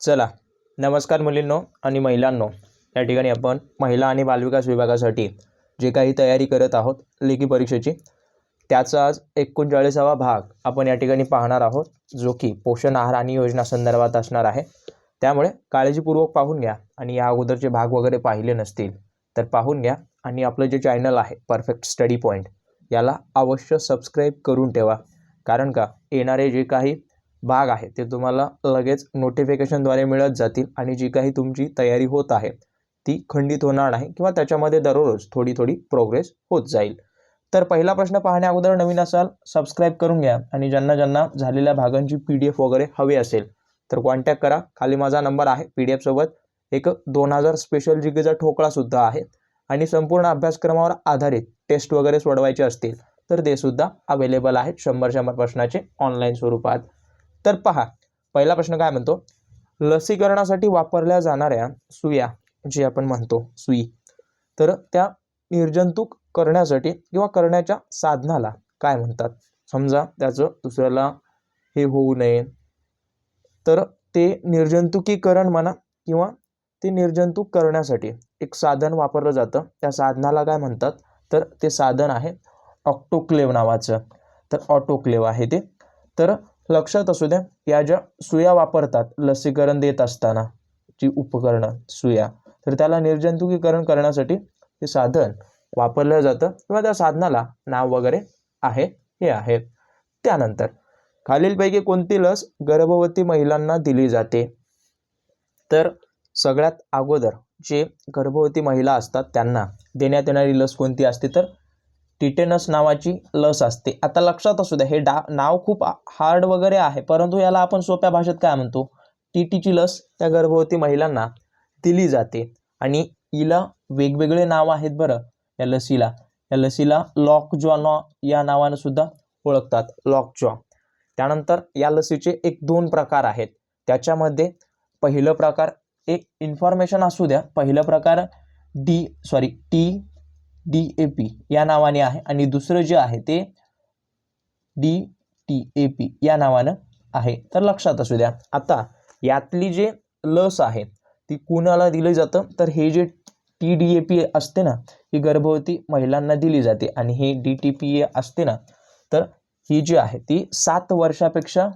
चला नमस्कार मुलींनो आणि महिलांनो. या ठिकाणी आपण महिला आणि बालविकास विभागासाठी जे काही तयारी करत आहोत लेखी परीक्षेची त्याचा आज एकोणचाळीसावा भाग आपण या ठिकाणी पाहणार आहोत जो की पोषण आहार आणि योजना संदर्भात असणार आहे. त्यामुळे काळजीपूर्वक पाहून घ्या आणि या अगोदरचे भाग वगैरे पाहिले नसतील तर पाहून घ्या आणि आपलं जे चॅनल आहे परफेक्ट स्टडी पॉईंट याला अवश्य सबस्क्राईब करून ठेवा. कारण का येणारे जे काही भाग आहे ते तुम्हाला लगेच नोटिफिकेशनद्वारे मिळत जातील आणि जी काही तुमची तयारी होत आहे ती खंडित होणार नाही किंवा त्याच्यामध्ये दररोज थोडी थोडी प्रोग्रेस होत जाईल. तर पहिला प्रश्न पाहण्या अगोदर नवीन असाल सबस्क्राईब करून घ्या आणि ज्यांना ज्यांना झालेल्या भागांची पी डी एफ वगैरे हवी असेल तर कॉन्टॅक्ट करा. खाली माझा नंबर आहे पी डी एफसोबत एक दोन हजार स्पेशल जिगेचा ठोकळासुद्धा आहे आणि संपूर्ण अभ्यासक्रमावर आधारित टेस्ट वगैरे सोडवायचे असतील तर ते सुद्धा अवेलेबल आहेत शंभर शंभर प्रश्नाचे ऑनलाईन स्वरूपात. तर पहा पहिला प्रश्न काय म्हणतो? लसीकरणासाठी वापरल्या जाणाऱ्या सुया जी आपण म्हणतो सुई तर त्या निर्जंतुक करण्यासाठी किंवा करण्याच्या साधनाला काय म्हणतात? समजा त्याचं दुसऱ्याला हे होऊ नये. तर ते निर्जंतुकीकरण म्हणा किंवा ते निर्जंतुक करण्यासाठी एक साधन वापरलं जातं. त्या साधनाला काय म्हणतात? तर ते साधन आहे ऑक्टोक्लेव नावाचं. तर ऑटोक्लेव आहे ते. तर लक्षात असू द्या या ज्या सुया वापरतात लसीकरण देत असताना जी उपकरणं सुया तर त्याला निर्जंतुकीकरण करण्यासाठी ते साधन वापरलं जातं किंवा त्या साधनाला नाव वगैरे आहे हे आहे. त्यानंतर खालीलपैकी कोणती लस गर्भवती महिलांना दिली जाते? तर सगळ्यात अगोदर जे गर्भवती महिला असतात त्यांना देण्यात येणारी लस कोणती असते? तर टिटेनस नावाची लस असते. आता लक्षात असू द्या हे डा नाव खूप हार्ड वगैरे आहे परंतु याला आपण सोप्या भाषेत काय म्हणतो? टी टीची लस त्या गर्भवती महिलांना दिली जाते. आणि हिला वेगवेगळे नाव आहेत बरं या लसीला. या लसीला लॉकजॉ या नावानं सुद्धा ओळखतात लॉकजॉ त्यानंतर या लसीचे एक दोन प्रकार आहेत. त्याच्यामध्ये पहिलं प्रकार एक इन्फॉर्मेशन असू द्या पहिलं प्रकार D sorry T D A P या नावाने आहे आणि दुसरं जे आहे ते डी टी ए पी या नावानं आहे. तर लक्षात असू द्या आता यातली जे लस आहे ती कुणाला दिली जातं? तर हे जे टी डी ए पी असते ना ही गर्भवती महिलांना दिली जाते आणि हे डी टी पी ए असते ना तर ही जी आहे ती सात वर्षापेक्षा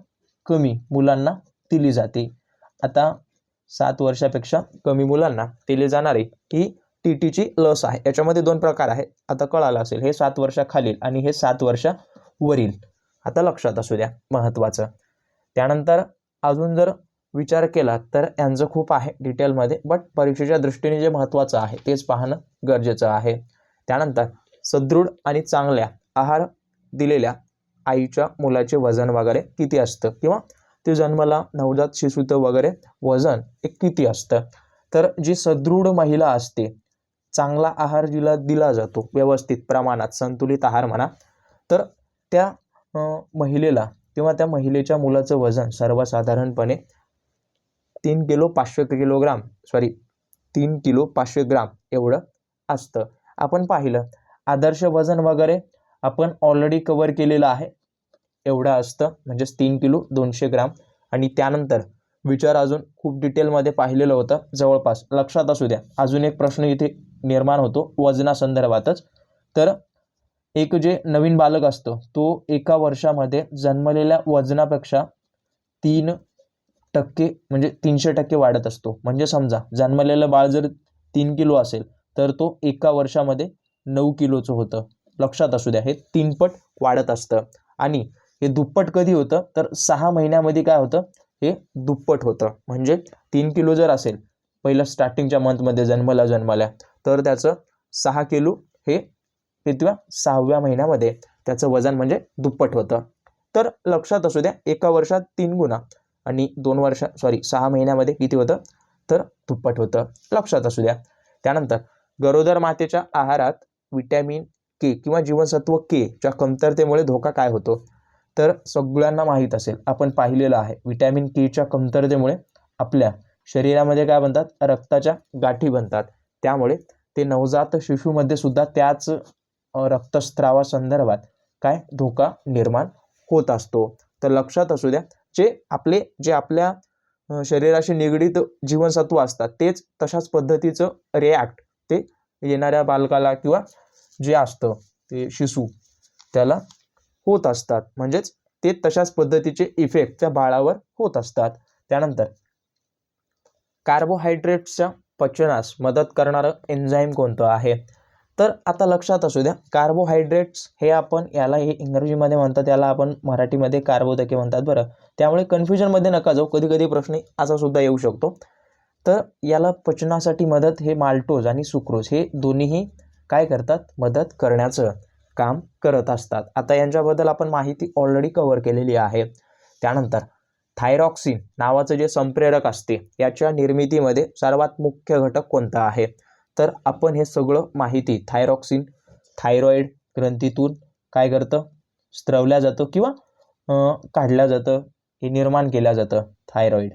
कमी मुलांना दिली जाते. आता सात वर्षापेक्षा कमी मुलांना दिली जाणारी ही टी टीची लस आहे. याच्यामध्ये दोन प्रकार आहेत. आता कळालं असेल हे सात वर्षाखालील आणि हे सात वर्षावरील. आता लक्षात असू द्या महत्त्वाचं त्यानंतर अजून जर विचार केला तर यांचं खूप आहे डिटेलमध्ये बट परीक्षेच्या दृष्टीने जे महत्त्वाचं आहे तेच पाहणं गरजेचं आहे. त्यानंतर सदृढ आणि चांगल्या आहार दिलेल्या आईच्या मुलाचे वजन वगैरे किती असतं? किंवा ते जन्माला नवजात शिशुचं वगैरे वजन एक किती असतं? तर जी सदृढ महिला असते चांगला आहार जिला दिला जातो व्यवस्थित प्रमाणात संतुलित आहार म्हणा. तर त्या महिलेला किंवा त्या महिलेच्या मुलाचं वजन सर्वसाधारणपणे तीन किलो पाचशे किलोग्राम सॉरी तीन किलो पाचशे ग्राम एवढं असतं. आपण पाहिलं आदर्श वजन वगैरे आपण ऑलरेडी कवर केलेलं आहे. एवढं असतं म्हणजेच तीन किलो दोनशे ग्राम. आणि त्यानंतर विचार अजून खूप डिटेलमध्ये पाहिलेलं होतं जवळपास लक्षात असू द्या. अजून एक प्रश्न इथे निर्माण होतो वजनासंदर्भातच तर एक जे नवीन बालक असतो तो एका वर्षामध्ये जन्मलेल्या वजनापेक्षा तीन टक्के म्हणजे तीनशे टक्के वाढत असतो. म्हणजे समजा जन्मलेलं बाळ जर तीन किलो असेल तर तो एका वर्षामध्ये नऊ किलोचं होतं. लक्षात असू द्या हे तीनपट वाढत असतं. आणि हे दुप्पट कधी होतं? तर सहा महिन्यामध्ये काय होतं? हे दुप्पट होतं. म्हणजे तीन किलो जर असेल पहिलं स्टार्टिंगच्या मंथमध्ये जन्मला जन्मल्या तर त्याचं सहा किलो हे कितव्या सहाव्या महिन्यामध्ये त्याचं वजन म्हणजे दुप्पट होतं. तर लक्षात असू द्या एका वर्षात तीन गुणा आणि दोन वर्ष सॉरी सहा महिन्यामध्ये किती होतं? तर दुप्पट होतं. लक्षात असू द्या. त्यानंतर गरोदर मातेच्या आहारात विटॅमिन के किंवा जीवनसत्व केच्या कमतरतेमुळे धोका काय होतो? तर सगळ्यांना माहीत असेल आपण पाहिलेलं आहे विटॅमिन केच्या कमतरतेमुळे आपल्या शरीरामध्ये काय बनतात? रक्ताच्या गाठी बनतात. त्यामुळे ते नवजात शिशूमध्ये सुद्धा त्याच रक्तस्त्रावासंदर्भात काय? धोका निर्माण होत असतो. तर लक्षात असू द्या जे आपले जे आपल्या शरीराशी निगडीत जीवनसत्व असतात तेच तशाच पद्धतीचं रिॲक्ट ते येणाऱ्या बालकाला किंवा जे असतं ते शिशू त्याला होत असतात. म्हणजेच ते तशाच पद्धतीचे इफेक्ट त्या बाळावर होत असतात. त्यानंतर कार्बोहायड्रेट्सच्या पचनास मदत करणारं एन्झाईम कोणतं आहे? तर आता लक्षात असू द्या कार्बोहायड्रेट्स हे आपण याला हे इंग्रजीमध्ये म्हणतात याला आपण मराठीमध्ये कार्बोदके म्हणतात बरं. त्यामुळे कन्फ्युजनमध्ये नका जाऊ कधी कधी प्रश्न असा सुद्धा येऊ शकतो. तर याला पचनासाठी मदत हे माल्टोज आणि सुक्रोज हे दोन्हीही काय करतात? मदत करण्याचं काम करत असतात. आता यांच्याबद्दल आपण माहिती ऑलरेडी कव्हर केलेली आहे. त्यानंतर थायरॉक्सिन नावाचं जे संप्रेरक असते याच्या निर्मितीमध्ये सर्वात मुख्य घटक कोणता आहे? तर आपण हे सगळं माहिती थायरॉक्सिन थायरॉईड ग्रंथीतून काय करतं? स्त्रवल्या जातं किंवा काढलं काढल्या जातं? हे निर्माण केल्या जातं थायरॉईड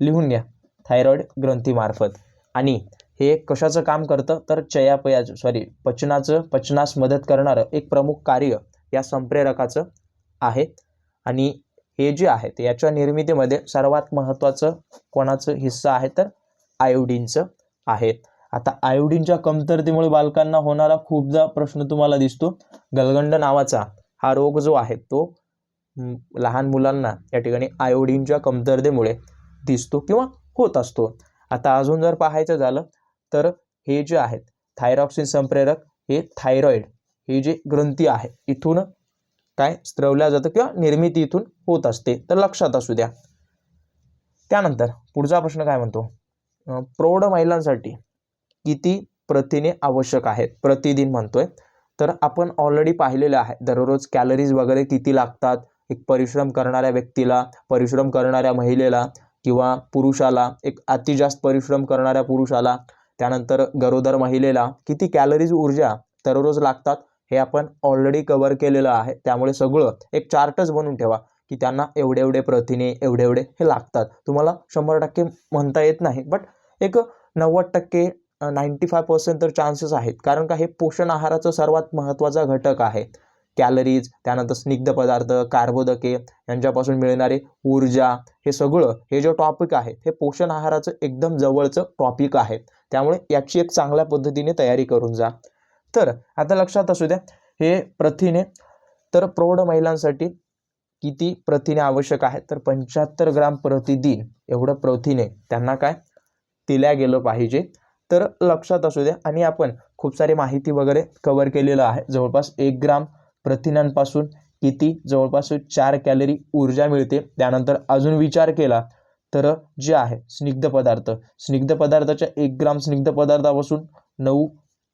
लिहून घ्या थायरॉईड ग्रंथीमार्फत. आणि हे कशाचं काम करतं? तर चयापयाचं सॉरी पचनाचं पचनास मदत करणारं एक प्रमुख कार्य या संप्रेरकाचं आहे. आणि हे जे आहेत याच्या निर्मितीमध्ये सर्वात महत्त्वाचं कोणाचं हिस्सा आहे तर आयोडीनचं आहे. आता आयोडीनच्या कमतरतेमुळे बालकांना होणारा खूपदा प्रश्न तुम्हाला दिसतो. गलगंड नावाचा हा रोग जो आहे तो लहान मुलांना या ठिकाणी आयोडीनच्या कमतरतेमुळे दिसतो किंवा होत असतो. आता अजून जर पाहायचं झालं तर हे जे आहेत थायरॉक्सिन संप्रेरक हे थायरॉईड ही जी ग्रंथी आहे इथून काय स्त्रवल्या जातं किंवा निर्मिती इथून होत असते. तर लक्षात असू द्या. त्यानंतर पुढचा प्रश्न काय म्हणतो? प्रौढ महिलांसाठी किती प्रथिने आवश्यक आहेत? प्रतिदिन म्हणतोय. तर आपण ऑलरेडी पाहिलेलं आहे. दररोज कॅलरीज वगैरे किती लागतात? एक परिश्रम करणाऱ्या व्यक्तीला परिश्रम करणाऱ्या महिलेला किंवा पुरुषाला एक अति जास्त परिश्रम करणाऱ्या पुरुषाला त्यानंतर गरोदर महिलेला किती कॅलरीज ऊर्जा दररोज लागतात? हे आपण ऑलरेडी कवर केलेलं आहे. त्यामुळे सगळं एक चार्टच बनवून ठेवा की त्यांना एवढे एवढे प्रथिने एवढे एवढे हे लागतात. तुम्हाला शंभर टक्के म्हणता येत नाही बट एक नव्वद टक्के नाईंटी फाय पर्सेंट तर चान्सेस आहेत. कारण का हे पोषण आहाराचं सर्वात महत्त्वाचा घटक आहे. कॅलरीज त्यानंतर स्निग्ध पदार्थ कार्बोदके यांच्यापासून मिळणारे ऊर्जा हे सगळं हे जे टॉपिक आहे हे पोषण आहाराचं एकदम जवळचं टॉपिक आहे. त्यामुळे याची एक चांगल्या पद्धतीने तयारी करून जा. तर आता लक्षात असू द्या हे प्रथिने तर प्रौढ महिलांसाठी किती प्रथिने आवश्यक आहेत? तर पंच्याहत्तर ग्राम प्रतिदिन एवढं प्रथिने त्यांना काय? दिल्या गेलं पाहिजे. तर लक्षात असू द्या आणि आपण खूप सारी माहिती वगैरे कवर केलेलं आहे. जवळपास एक ग्राम प्रथिनांपासून किती? जवळपास चार कॅलरी ऊर्जा मिळते. त्यानंतर अजून विचार केला तर जे आहे स्निग्ध पदार्थ. स्निग्ध पदार्थाच्या एक ग्राम स्निग्ध पदार्थापासून नऊ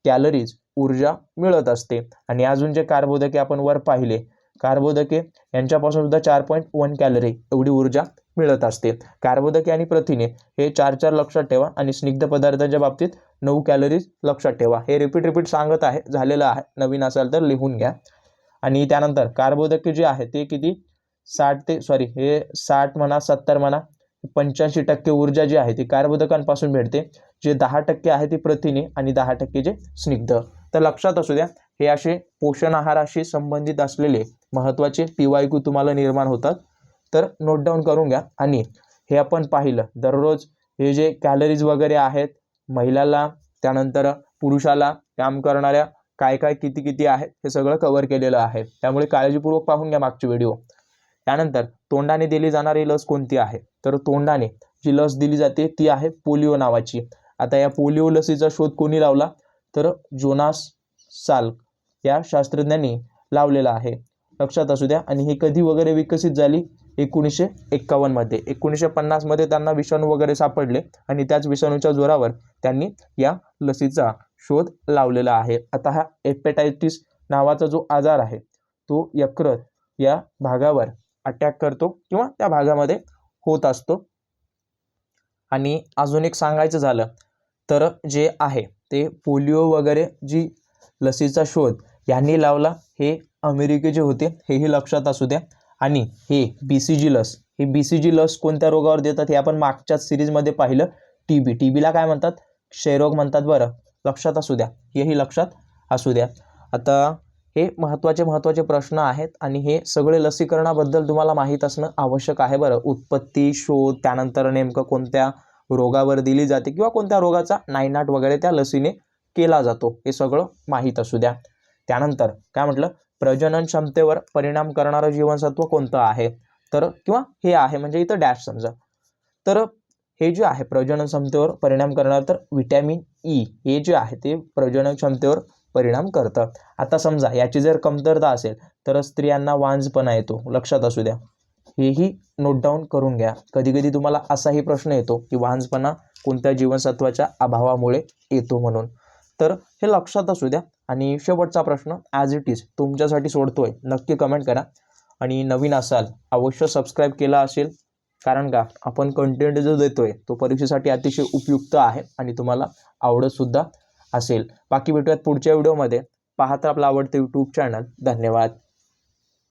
कॅलरीज ऊर्जा मिळत असते. आणि अजून जे कार्बोदके आपण वर पाहिले कार्बोदके यांच्यापासून सुद्धा चार पॉईंट वन कॅलरी एवढी ऊर्जा मिळत असते. कार्बोदके आणि प्रथिने हे चार चार लक्षात ठेवा आणि स्निग्ध पदार्थांच्या बाबतीत नऊ कॅलरीज लक्षात ठेवा. हे रिपीट रिपीट सांगत आहे झालेलं आहे. नवीन असाल तर लिहून घ्या. आणि त्यानंतर कार्बोदके जे आहे ते किती? साठ ते सॉरी हे साठ म्हणा सत्तर म्हणा पंच्याऐंशी टक्के ऊर्जा जी आहे ती कार्बोदकांपासून भेटते जे दहा टक्के आहे ती प्रथिने आणि दहा टक्के जे स्निग्ध. तर लक्षात असू द्या हे असे पोषण आहाराशी संबंधित असलेले महत्त्वाचे पी वाय क्यू तुम्हाला निर्माण होतात. तर नोट डाऊन करून घ्या. आणि हे आपण पाहिलं दररोज हे जे कॅलरीज वगैरे आहेत महिलाला त्यानंतर पुरुषाला काम करणाऱ्या काय काय किती किती आहेत हे सगळं कवर केलेलं आहे. त्यामुळे काळजीपूर्वक पाहून घ्या मागचे व्हिडिओ त्यानंतर तोंडाने दिली जाणारी लस कोणती आहे? तर तोंडाने जी लस दिली जाते ती आहे पोलिओ नावाची. आता या पोलिओ लसीचा शोध कोणी लावला? तर जोनास साल्क या शास्त्रज्ञांनी लावलेला आहे. लक्षात असू द्या. आणि ही कधी वगैरे विकसित झाली? एकोणीसशे एक्कावन्नमध्ये एकोणीसशे पन्नासमध्ये त्यांना विषाणू वगैरे सापडले आणि त्याच विषाणूच्या जोरावर त्यांनी या लसीचा शोध लावलेला आहे. आता हा हेपेटायटिस नावाचा जो आजार आहे तो यकृत या भागावर अटॅक करतो किंवा त्या भागामध्ये होत असतो. आणि अजून एक सांगायचं झालं तर जे आहे ते पोलिओ वगैरे जी लसीचा शोध यांनी लावला हे अमेरिकेचे होते हेही लक्षात असू द्या. आणि हे बी सी जी लस हे बी सी जी लस कोणत्या रोगावर देतात हे आपण मागच्याच सिरीजमध्ये पाहिलं. टी बी टी बीला काय म्हणतात? क्षयरोग म्हणतात बरं. लक्षात असू द्या. हेही लक्षात असू द्या. आता हे महत्त्वाचे महत्त्वाचे प्रश्न आहेत आणि हे सगळे लसीकरणाबद्दल तुम्हाला माहीत असणं आवश्यक आहे बरं. उत्पत्ती शोध त्यानंतर नेमकं कोणत्या रोगावर दिली जाते किंवा कोणत्या रोगाचा नायनाट वगैरे त्या लसीने केला जातो. हे सगळं माहीत असू द्या. त्यानंतर काय म्हटलं? प्रजनन क्षमतेवर परिणाम करणारं जीवनसत्व कोणतं आहे? तर किंवा हे आहे म्हणजे इथं डॅश समजा. तर हे जे आहे प्रजनन क्षमतेवर परिणाम करणार तर विटॅमिन ई e हे जे आहे ते प्रजनन क्षमतेवर परिणाम करतं. आता समजा याची जर कमतरता असेल तर स्त्रियांना वांजपणा येतो. लक्षात असू द्या. हेही नोट डाऊन करून घ्या. कधी कधी तुम्हाला असाही प्रश्न येतो की वाहनपणा कोणत्या जीवनसत्वाच्या अभावामुळे येतो म्हणून. तर हे लक्षात असू द्या. आणि शेवटचा प्रश्न ॲज इट इज तुमच्यासाठी सोडतोय. नक्की कमेंट करा. आणि नवीन असाल अवश्य सबस्क्राईब केला असेल. कारण का आपण कंटेंट जो देतोय तो परीक्षेसाठी अतिशय उपयुक्त आहे आणि तुम्हाला आवडतसुद्धा असेल. बाकी भेटूयात पुढच्या व्हिडिओमध्ये पाहता आपलं आवडतं यूट्यूब चॅनल धन्यवाद.